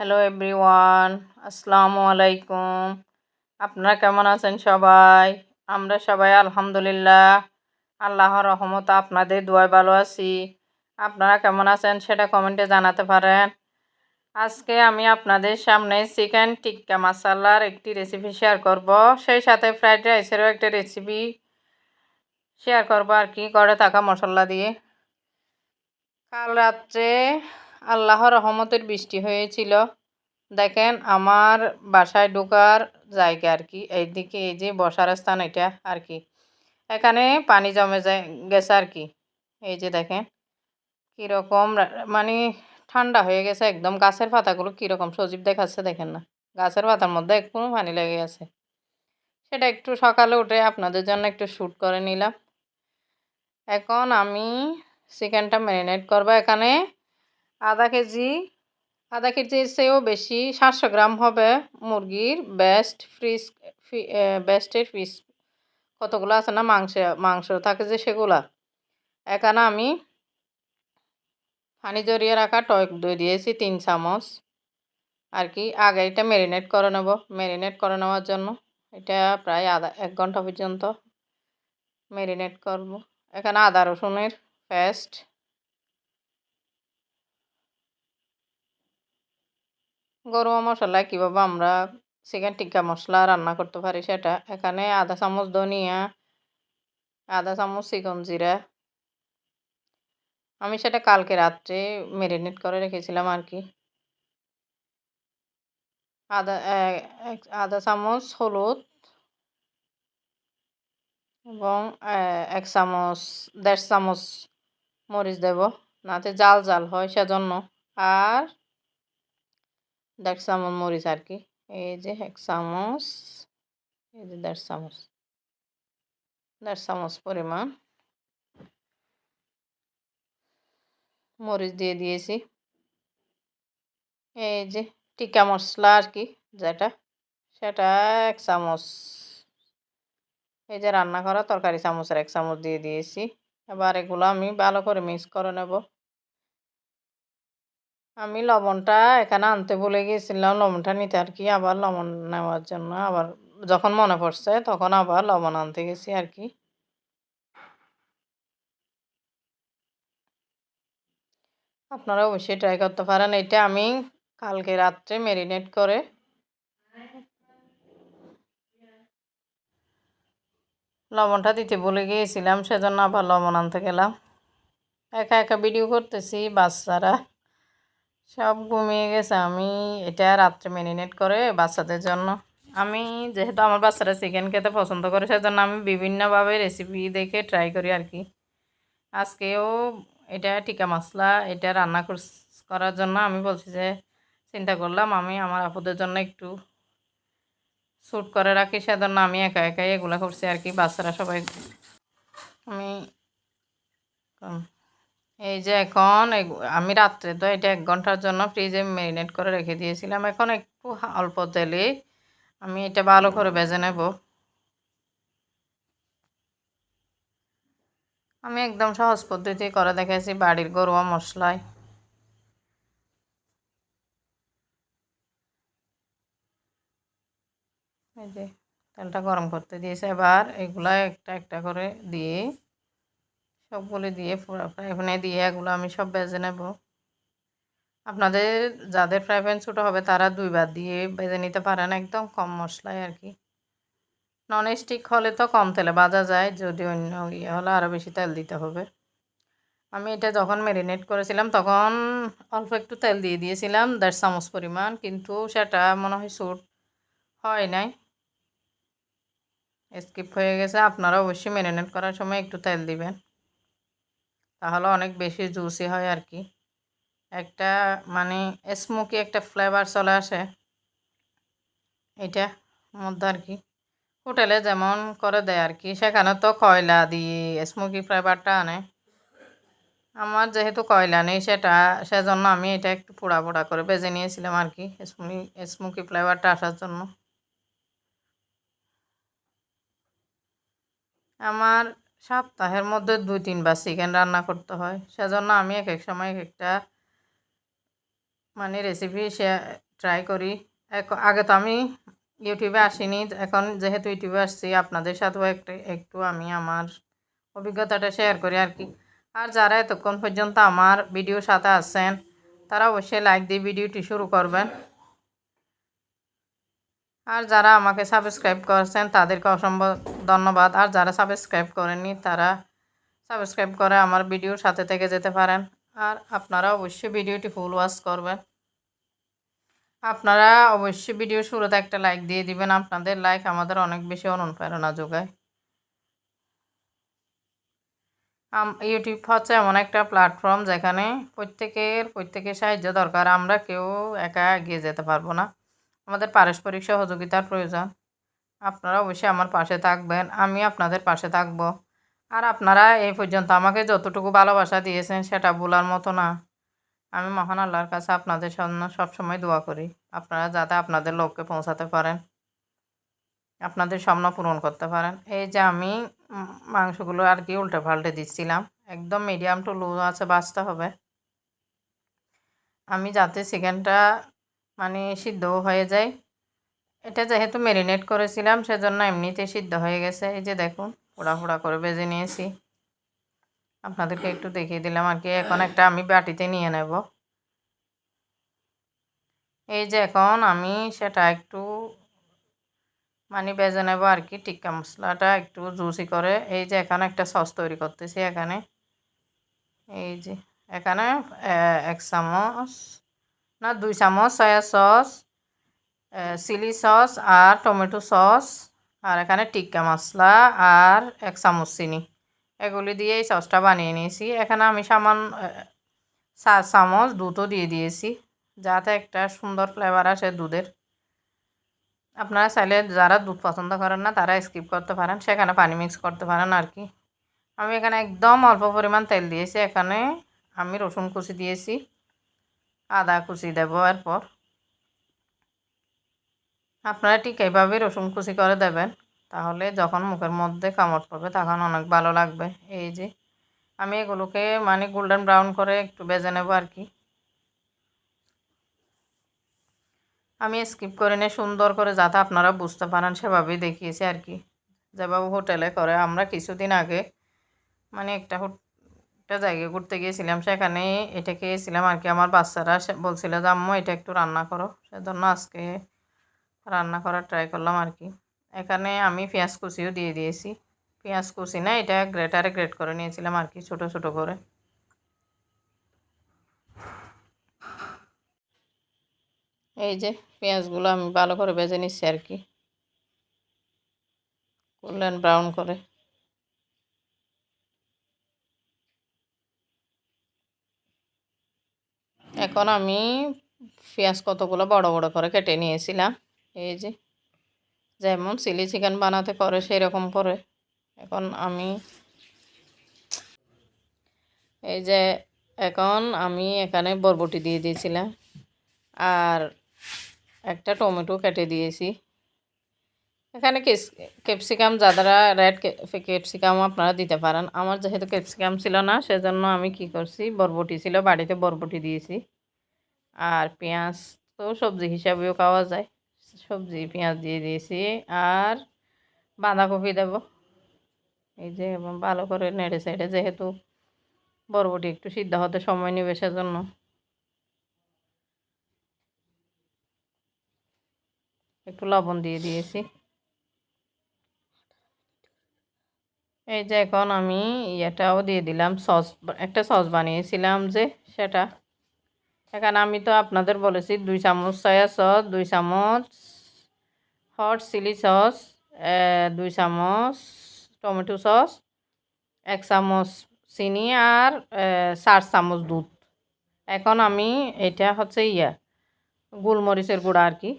Hello everyone আসসালামু আলাইকুম আপনারা কেমন আছেন সবাই আমরা সবাই আলহামদুলিল্লাহ আল্লাহর রহমত আপনাদের দোয়ায় ভালো আছি আপনারা কেমন আছেন সেটা কমেন্টে জানাতে পারেন আজকে আমি আপনাদের সামনে চিকেন টিক্কা মশালার একটি রেসিপি শেয়ার করব সেই সাথে ফ্রাইড রাইসেরও একটা রেসিপি শেয়ার করব আর কি করে থাকা মশলা দিয়ে কাল রাত্রে আল্লাহর রহমতের বৃষ্টি হয়েছিল। দেখেন আমার বাসায় ঢোকার জায়গা আর কি, এইদিকে এই যে বসার স্থান এটা আর কি। এখানে পানি জমে যায়, গেছে আর কি। এই যে দেখেন কীরকম মানে ঠান্ডা হয়ে গেছে একদম। গাছের পাতাগুলো কীরকম সজীব দেখাচ্ছে দেখেন না। গাছের পাতার মধ্যে একটু পানি লেগে গেছে সেটা একটু সকালে উঠে আপনাদের জন্য একটু শ্যুট করে নিলাম। এখন আমি চিকেনটা ম্যারিনেট করব। এখানে আধা কেজি, আধা কেজির চেয়েও বেশি সাতশো গ্রাম হবে মুরগির বেস্ট ফ্রিজ বেস্টের ফিস কতগুলো আছে না মাংস মাংস থাকে যে সেগুলা? এখানে আমি পানি জড়িয়ে রাখা টক দই দিয়েছি তিন চামচ। আর কি, আগে এটা ম্যারিনেট করে নেব। ম্যারিনেট করে নেওয়ার জন্য এটা প্রায় আধা, এক ঘণ্টা পর্যন্ত ম্যারিনেট করব। এখানে আদা রসুনের পেস্ট গরম মশলা কীভাবে আমরা চিকেন টিক্কা মশলা রান্না করতে পারি সেটা। এখানে আধা চামচ ধনিয়া, আধা চামচ চিকন জিরা। আমি সেটা কালকে রাত্রে ম্যারিনেট করে রেখেছিলাম আর কি। আধা আধা চামচ হলুদ এবং এক চামচ, দেড় চামচ মরিচ দেব। নাতে জাল জাল হয় সেজন্য। আর দেড় চামচ মরিচ আর কি এই যে এক চামচ এই যে দেড় চামচ দেড় চামচ পরিমাণ মরিচ দিয়ে দিয়েছি এই যে টিকা মশলা আর কি যেটা সেটা এক চামচ এই যে রান্না করা তরকারি চামচের এক চামচ দিয়ে দিয়েছি এবার এগুলো আমি ভালো করে মিক্স করে নেব আমি লবণটা এখানে আনতে ভুলে গিয়েছিলাম লবণটা নিতে আর কি, আবার লবণ নেওয়ার জন্য। আবার যখন মনে পড়ছে তখন আবার লবণ আনতে গেছি আর কি। আপনারা অবশ্যই ট্রাই করতে পারেন। এটা আমি কালকে রাত্রে ম্যারিনেট করে লবণটা দিতে বলে গিয়েছিলাম, সেজন্য আবার লবণ আনতে গেলাম। একা একা ভিডিও করতেছি, বাচ্চারা। সব ঘুমিয়ে গেছে। আমি এটা রাত্রে ম্যারিনেট করে বাচ্চাদের জন্য। আমি যেহেতু আমার বাচ্চারা চিকেন খেতে পছন্দ করে, সেজন্য আমি বিভিন্নভাবে রেসিপি দেখে ট্রাই করি আর কি। আজকেও এটা টিকা মশলা, এটা রান্না করার জন্য আমি বলছি যে, চিন্তা করলাম আমি আমার আপুদের জন্য একটু শ্যুট করে রাখি, সেজন্য আমি একা একাই এগুলো করছি আর কি, বাচ্চারা সবাই। আমি এই যে এখন আমি রাত্রে তো এটা এক ঘণ্টার জন্য ফ্রিজে ম্যারিনেট করে রেখে দিয়েছিলাম। এখন একটু অল্প তেলে আমি এটা ভালো করে বেজে নেব। আমি একদম সহজ পদ্ধতি করে দেখেছি বাড়ির গরুয়া মশলায়। এই যে তেলটা গরম করতে দিয়েছে। এবার এগুলা একটা একটা করে দিয়ে সবগুলি দিয়ে ফ্রাই প্যানে দিয়ে এগুলো আমি সব বেজে নেব। আপনাদের, যাদের ফ্রাই প্যান ছোটো হবে, তারা দুইবার দিয়ে বেজে নিতে পারেন একদম কম মশলায় আর কি। নন স্টিক হলে তো কম তেলে ভাজা যায়, যদি অন্য ইয়ে হলে আরও বেশি তেল দিতে হবে। আমি এটা যখন ম্যারিনেট করেছিলাম, তখন অল্প একটু তেল দিয়ে দিয়েছিলাম দেড় চামচ পরিমাণ, কিন্তু সেটা মনে হয় স্যুট হয় নাই। স্কিপ হয়ে গেছে, আপনারা অবশ্যই ম্যারিনেট করার সময় একটু তেল দিবেন। তাহলে অনেক বেশি জুসি হয় আর কি একটা মানে স্মোকি একটা ফ্লেভার চলে আসে। এটা মধ্যে আর কি হোটেলে যেমন করে দেয় আর কি সেখানে তো কয়লা দিয়ে স্মোকি ফ্লেভারটা আনে। আমার যেহেতু কয়লা নেই সেটা, সেজন্য আমি এটা একটু পোড়া পোড়া করে বেজে নিয়েছিলাম আর কি স্মোকি স্মোকি ফ্লেভারটা আসার জন্য। আমার সপ্তাহের মধ্যে দুই, তিনবার চিকেন রান্না করতে হয়। সেজন্য আমি এক এক সময় এক একটা মানে রেসিপি ট্রাই করি। আগে তো আমি ইউটিউবে আসিনি, এখন যেহেতু ইউটিউবে আসছি, আপনাদের সাথেও একটু একটু আমি আমার অভিজ্ঞতাটা শেয়ার করি আর কি। আর যারা এতক্ষণ পর্যন্ত আমার ভিডিওর সাথে আছেন, তারা অবশ্যই লাইক দিয়ে ভিডিওটি শুরু করবেন। আর যারা আমাকে সাবস্ক্রাইব করেছেন, তাদেরকে অসম্ভব ধন্যবাদ। আর যারা সাবস্ক্রাইব করেননি, তারা সাবস্ক্রাইব করে আমার ভিডিওর সাথে থেকে যেতে পারেন। আর আপনারা অবশ্যই ভিডিওটি ফুল ওয়াচ করবেন। আপনারা অবশ্যই ভিডিও শুরুতে একটা লাইক দিয়ে দিবেন। আপনাদের লাইক আমাদের অনেক বেশি অনুপ্রেরণা যোগায়। ইউটিউব হচ্ছে এমন একটা প্ল্যাটফর্ম যেখানে প্রত্যেকের প্রত্যেকের সাহায্য দরকার। আমরা কেউ একা এগিয়ে যেতে পারব না। আমাদের পারস্পরিক সহযোগিতার প্রয়োজন। আপনারা অবশ্যই আমার পাশে থাকবেন, আমি আপনাদের পাশে থাকব। আর আপনারা এই পর্যন্ত আমাকে যতটুকু ভালোবাসা দিয়েছেন সেটা বলার মতো না। আমি মহান আল্লাহর কাছে আপনাদের জন্য সবসময় দোয়া করি। আপনারা যাতে আপনাদের লক্ষ্যে পৌঁছাতে পারেন, আপনাদের স্বপ্ন পূরণ করতে পারেন। এই যে আমি মাংসগুলো আর কি উল্টে পাল্টে দিচ্ছিলাম, একদম মিডিয়াম টু লো আছে, বাঁচতে হবে। আমি যাতে চিকেনটা মানে সিদ্ধ হয়ে যায়। এটা যেহেতু ম্যারিনেট করেছিলাম, সেজন্য এমনিতে সিদ্ধ হয়ে গেছে। এই যে দেখুন পোড়া পোড়া করে বেজে নিয়েছি। আপনাদেরকে একটু দেখিয়ে দিলাম আর কি। এখন একটা আমি বাটিতে নিয়ে নেব। এই যে এখন আমি সেটা একটু মানে বেজে নেব আর কি, টিক্কা মশলাটা একটু জুসি করে। এই যে এখানে একটা সস তৈরি করতেছি এখানে। এই যে এখানে এক চামচ না, দুই চামচ সয়া সস চিলি সস আর টমেটো সস আর এখানে টিক্কা মশলা আর এক চামচ চিনি। এগুলি দিয়ে এই সসটা বানিয়ে নিয়েছি। এখানে আমি সামান চার চামচ দুধও দিয়ে দিয়েছি যাতে একটা সুন্দর ফ্লেভার আসে দুধের। আপনারা চাইলে যারা দুধ পছন্দ করেন না, তারা স্কিপ করতে পারেন। সেখানে পানি মিক্স করতে পারেন আর কি। আমি এখানে একদম অল্প পরিমাণ তেল দিয়েছি। এখানে আমি রসুন কুচি দিয়েছি। আদা কুচি দেব এরপর। আপনারা ঠিক এইভাবেই রসুন কুচি করে দেবেন। তাহলে যখন মুখের মধ্যে কামড় পড়বে, তখন অনেক ভালো লাগবে। এই যে, আমি এগুলোকে মানে গোল্ডেন ব্রাউন করে একটু বেজে নেব আর কি। আমি স্কিপ করে নিয়ে সুন্দর করে যাতে আপনারা বুঝতে পারেন, সেভাবেই দেখিয়েছি আর কি। যেভাবে হোটেলে করে, আমরা কিছুদিন আগে মানে একটা একটা জায়গায় ঘুরতে গিয়েছিলাম সেখানে এটা খেয়েছিলাম। আর কি আমার বাচ্চারা বলছিল, যে আম্মু, এটা একটু রান্না করো। সেজন্য আজকে রান্না করার ট্রাই করলাম আর কি। এখানে আমি পেঁয়াজ কুচিও দিয়ে দিয়েছি। পেঁয়াজ কুচি না, এটা গ্রেটারে গ্রেট করে নিয়েছিলাম আর কি, ছোটো ছোটো করে। এই যে পেঁয়াজগুলো আমি ভালো করে বেজে নিচ্ছি আর কি। গোল্ডেন ব্রাউন করে। এখন আমি পেঁয়াজ কতগুলো বড় বড় করে কেটে নিয়েছিলাম। এই যে, যেমন চিলি চিকেন বানাতে করে সেই রকম করে। এখন আমি, এই যে, এখন আমি এখানে বরবটি দিয়ে দিয়েছিলাম। আর একটা টমেটো কেটে দিয়েছি। এখানে ক্যাপসিকাম যারা রেড ক্যাপসিকাম আপনারা দিতে পারেন। আমার যেহেতু ক্যাপসিকাম ছিল না, সেজন্য আমি কি করছি, বরবটি ছিল, বাড়িতে বরবটি দিয়েছি। আর পেঁয়াজ তো সবজি হিসাবেও খাওয়া যায়। সবজি, পেঁয়াজ দিয়ে দিয়েছি। আর বাঁধাকপি দেব। এই যে ভালো করে নেড়ে সাইডে যেহেতু বরবটি একটু সিদ্ধ হতে সময় নেবে, সেজন্য। একটু লবণ দিয়ে দিয়েছি। এই যে এখন আমি ইয়েটাও দিয়ে দিলাম, সস, একটা সস বানিয়েছিলাম যে সেটা। এখানে আমি তো আপনাদের বলেছি দুই চামচ সয়া সস দুই চামচ হট চিলি সস দুই চামচ টমেটো সস এক চামচ চিনি আর চার চামচ দুধ। এখন আমি এটা হচ্ছে ইয়া, গোলমরিচের গুঁড়া আর কি।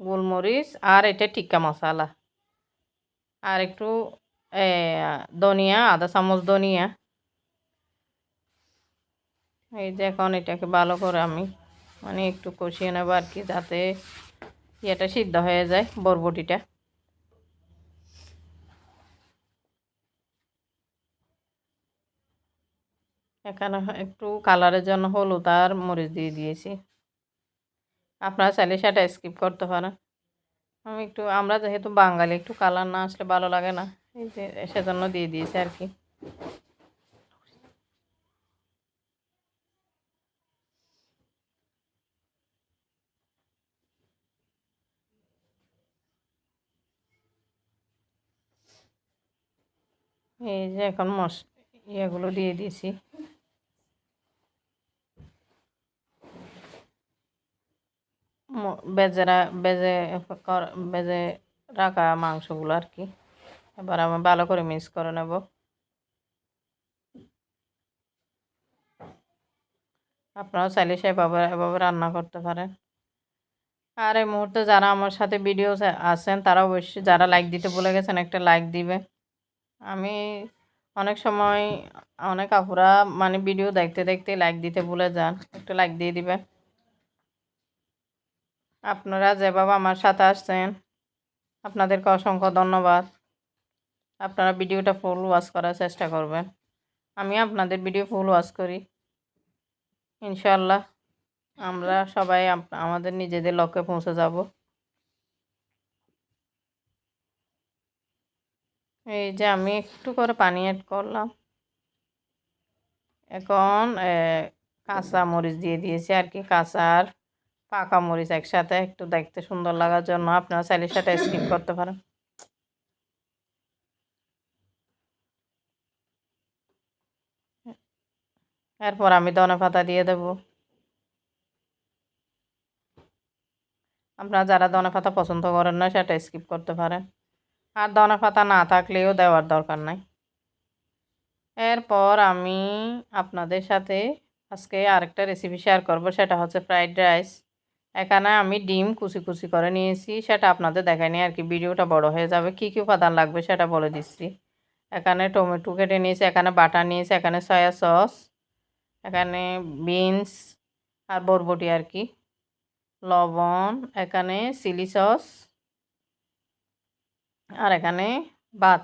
গোলমরিচ আর এটা টিক্কা মশলা। আর একটু ধনিয়া আধা চামচ ধনিয়া এই যে এখন এটাকে ভালো করে আমি মানে একটু কষিয়ে নেব আর কি, যাতে ইয়েটা সিদ্ধ হয়ে যায়, বরবটিটা। এখানে একটু কালারের জন্য হলুদ আর মরিচ দিয়ে দিয়েছি। আপনারা চাইলে সেটা স্কিপ করতে পারেন। আমি একটু, আমরা যেহেতু বাঙালি, একটু কালার না আসলে ভালো লাগে না। এই যে সেজন্য দিয়ে দিয়েছি আর কি। এই যে এখন মশ, ইয়েগুলো দিয়ে দিয়েছি। বেজে বেজে বেজে রাখা মাংসগুলো আর কি। এবার আমি ভালো করে মিক্স করে নেব। আপনারাও চাইলে সেভাবে, এভাবে রান্না করতে পারেন। আর এই মুহূর্তে যারা আমার সাথে ভিডিও আছেন, তারা অবশ্যই যারা লাইক দিতে ভুলে গেছেন, একটা লাইক দিবে। আমি অনেক সময় অনেক আপুরা মানে ভিডিও দেখতে দেখতে লাইক দিতে ভুলে যান, একটা লাইক দিয়ে দিবেন আপনারা যেভাবে আমার সাথে আসছেন, আপনাদেরকে অসংখ্য ধন্যবাদ। আপনারা ভিডিওটা ফুল ওয়াশ করার চেষ্টা করবেন। আমি আপনাদের ভিডিও ফুল ওয়াশ করি। ইনশাল্লাহ আমরা সবাই আমাদের নিজেদের লক্ষ্যে পৌঁছে যাব। এই যে আমি একটু করে পানি অ্যাড করলাম। এখন কাঁচা মরিচ দিয়ে দিয়েছি আর কি, কাঁচা আর পাকা মরিচ একসাথে একটু দেখতে সুন্দর লাগার জন্য। আপনারা চাইলে সেটা স্কিপ করতে পারেন। এরপর আমি ধনে পাতা দিয়ে দেব। আপনারা যারা ধনে পাতা পছন্দ করেন না, সেটা স্কিপ করতে পারেন। আর ধনে পাতা না থাকলেও দেওয়ার দরকার নাই। এরপর আমি আপনাদের সাথে আজকে আরেকটা রেসিপি শেয়ার করব, সেটা হচ্ছে ফ্রাইড রাইস এখানে আমি ডিম কুচি কুচি করে নিয়েছি, সেটা আপনাদের দেখাইনি আর কি, ভিডিওটা বড় হয়ে যাবে। কী কী উপাদান লাগবে সেটা বলে দিচ্ছি। এখানে টমেটো কেটে নিয়েছি, এখানে বাটার নিয়েছি, এখানে সয়া সস এখানে বিনস আর বরবটি আর কি। লবণ, এখানে চিলি সস আর এখানে ভাত।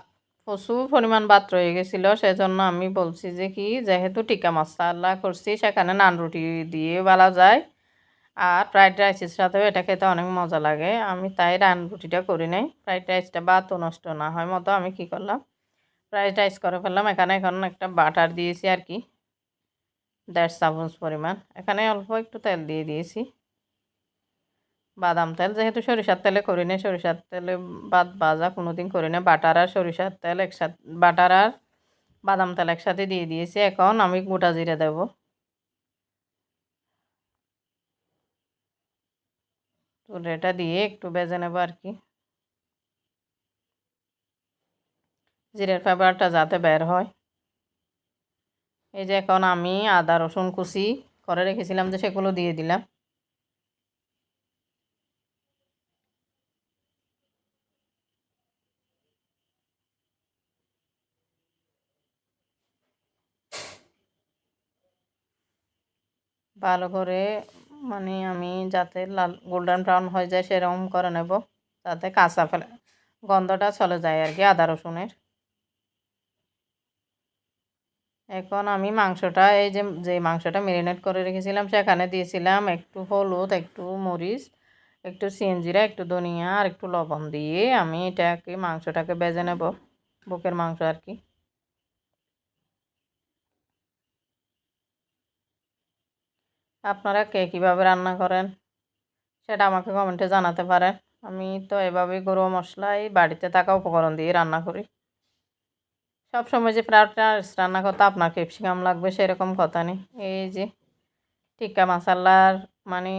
প্রচুর পরিমাণ ভাত রয়ে গেছিল, সেজন্য আমি বলছি যে কি, যেহেতু টিকা মশলা করছি, সেখানে নান রুটি দিয়ে বলা যায় আর ফ্রাইড রাইসের সাথেও এটা খেতে অনেক মজা লাগে। আমি তাই রান রুটিটা করি নাই, ফ্রাইড রাইসটা ভাতও নষ্ট না হয় মতো আমি কি করলাম, ফ্রাইড রাইস করে ফেললাম। এখানে এখন একটা বাটার দিয়েছি আর কি। দেড় চামচ পরিমাণ। এখানে অল্প একটু তেল দিয়ে দিয়েছি। বাদাম তেল, যেহেতু সরিষার তেলে করি না সরিষার তেলে বাদ ভাজা কোনো দিন করি না বাটার আর সরিষার তেল একসাথে, বাটার আর বাদাম তেল একসাথে দিয়ে দিয়েছি। এখন আমি গোটা জিরে দেব। এটা দিয়ে একটু বেজে নেব আর কি। জিরের ফ্লেভারটা যাতে বের হয়। এই যে এখন আমি আদা, রসুন কুচি করে রেখেছিলাম যে সেগুলো দিয়ে দিলাম। ভালো করে মানে আমি যাতে লাল, গোল্ডেন ব্রাউন হয়ে যায় সেরকম করে নেব, যাতে কাঁচা ফেলে, গন্ধটা চলে যায় আর কি আদা, রসুনের। এখন আমি মাংসটা, এই যে যে মাংসটা মেরিনেট করে রেখেছিলাম, সেখানে দিয়েছিলাম একটু হলুদ, একটু মরিচ, একটু সিনজিরা একটু ধনিয়া আর একটু লবণ দিয়ে আমি এটাকে, মাংসটাকে বেজে নেব, বুকের মাংস আর কি। আপনারা কে কীভাবে রান্না করেন সেটা আমাকে কমেন্টে জানাতে পারেন। আমি তো এভাবেই গরু মশলাই বাড়িতে থাকা উপকরণ দিয়ে রান্না করি। সব সময় যে রাইস রান্না করতে আপনার ক্যাপসিকাম লাগবে, সেরকম কথা নেই। এই যে টিক্কা মশালার মানে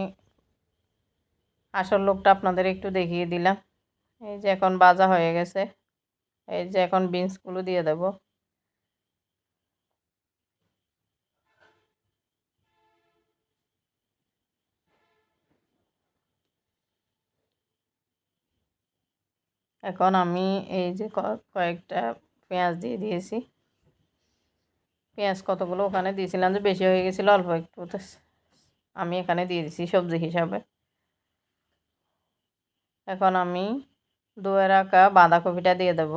আসল লোকটা আপনাদের একটু দেখিয়ে দিলাম। এই যে এখন বাজা হয়ে গেছে। এই যে এখন বিনসগুলো দিয়ে দেব। এখন আমি এই যে কয়েকটা পেঁয়াজ দিয়ে দিয়েছি। পেঁয়াজ কতগুলো ওখানে দিয়েছিলাম যে বেশি হয়ে গেছিল, অল্প একটু আমি এখানে দিয়ে দিছি সবজি হিসাবে। এখন আমি ধুয়ে রাখা বাঁধাকপিটা দিয়ে দেব।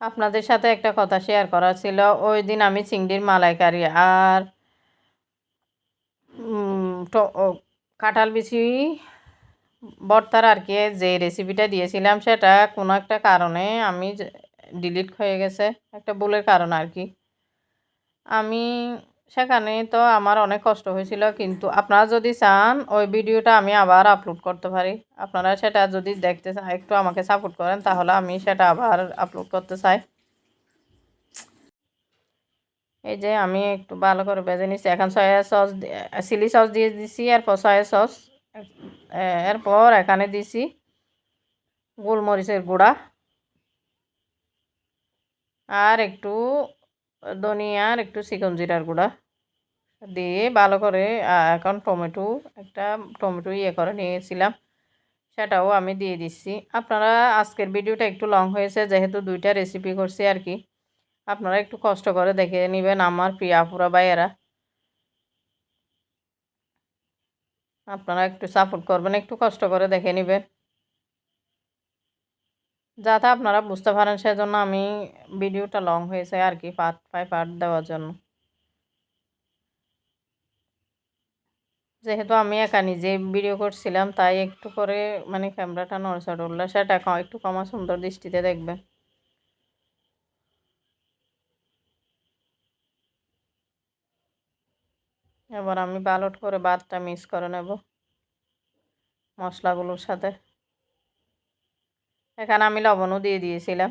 আপনাদের সাথে একটা কথা শেয়ার করা ছিল, ওই দিন আমি চিংড়ির মালাইকারি আর কাঁঠাল বিচি ভর্তার আর কি, যে রেসিপিটা দিয়েছিলাম সেটা কোনো একটা কারণে আমি ডিলিট হয়ে গেছে, একটা ভুলের কারণ আর কি। আমি সেখানে তো আমার অনেক কষ্ট হয়েছিল, কিন্তু আপনারা যদি চান ওই ভিডিওটা আমি আবার আপলোড করতে পারি। আপনারা সেটা যদি দেখতে চান, একটু আমাকে সাপোর্ট করেন, তাহলে আমি সেটা আবার আপলোড করতে চাই। এই যে আমি একটু ভালো করে ভেজে নিচ্ছি এখন সয়া সস চিলি সস দিয়ে দিছি, এরপর সয়া সস এরপর এখানে দিছি গোলমরিচের গুঁড়া আর একটু ধনিয়ার একটু চিকন জিরার গুঁড়া দিয়ে ভালো করে এখন টমেটো একটা টমেটো ইয়ে করে নিয়েছিলাম, সেটাও আমি দিয়ে দিচ্ছি আপনারা আজকের ভিডিওটা একটু লং হয়েছে, যেহেতু দুইটা রেসিপি করছি আর কি। আপনারা একটু কষ্ট করে দেখে নেবেন আমার প্রিয়াপুরা ভাইয়েরা। আপনারা একটু সাপোর্ট করবেন, একটু কষ্ট করে দেখে নেবেন। যাতে আপনারা বুঝতে পারেন সেজন্য আমি ভিডিওটা লং হয়েছে আর কি পার্ট বাই পার্ট দেওয়ার জন্য। যেহেতু আমি একা নিজে ভিডিও করছিলাম, তাই একটু করে মানে ক্যামেরাটা নড়চড় উঠলে সেটা একটু কমা সুন্দর দৃষ্টিতে দেখবেন। এবার আমি বালট করে ভাতটা মিক্স করে নেব মশলাগুলোর সাথে। এখানে আমি লবণও দিয়ে দিয়েছিলাম।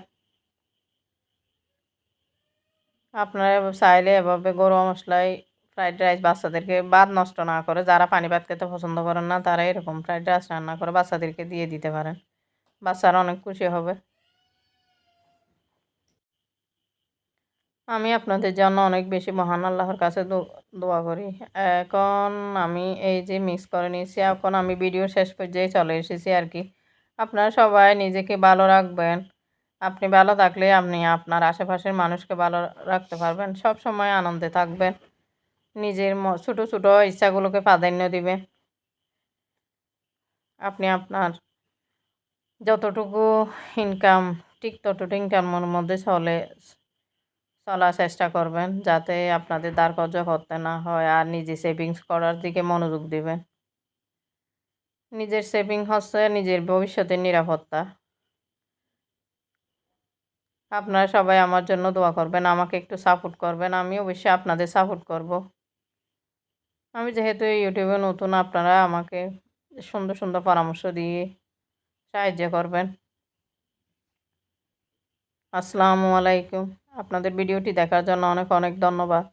আপনারা চাইলে এভাবে গরম মশলায় ফ্রাইড রাইস বাচ্চাদেরকে ভাত নষ্ট না করে, যারা পানি ভাত খেতে পছন্দ করেন না, তারা এরকম ফ্রাইড রাইস রান্না করে বাচ্চাদেরকে দিয়ে দিতে পারেন। বাচ্চারা অনেক খুশি হবে। আমি আপনাদের জন্য অনেক বেশি মহান আল্লাহর কাছে দোয়া করি। এখন আমি এই যে মিক্স করে নিয়েছি, এখন আমি ভিডিও শেষ পর্যায়ে চলে এসেছি আর কি। আপনারা সবাই নিজেকে ভালো রাখবেন। আপনি ভালো থাকলে আপনি আপনার আশেপাশের মানুষকে ভালো রাখতে পারবেন। সব সময় আনন্দে থাকবেন। নিজের ছোটো ছোটো ইচ্ছাগুলোকে প্রাধান্য দিবেন। আপনি আপনার যতটুকু ইনকাম ঠিক ততটুকু ইনকামের মধ্যে চলে চলার চেষ্টা করবেন যাতে আপনাদের কর্য করতে না হয় আর নিজে সেভিংস করার দিকে মনোযোগ দিবেন। নিজের সেভিং হচ্ছে নিজের ভবিষ্যতের নিরাপত্তা। আপনারা সবাই আমার জন্য দোয়া করবেন, আমাকে একটু সাপোর্ট করবেন আমি অবশ্যই আপনাদের সাপোর্ট করব। আমি যেহেতু ইউটিউবে নতুন, আপনারা আমাকে সুন্দর সুন্দর পরামর্শ দিয়ে সাহায্য করবেন। আসসালামু আলাইকুম। আপনাদের ভিডিওটি দেখার জন্য অনেক অনেক ধন্যবাদ।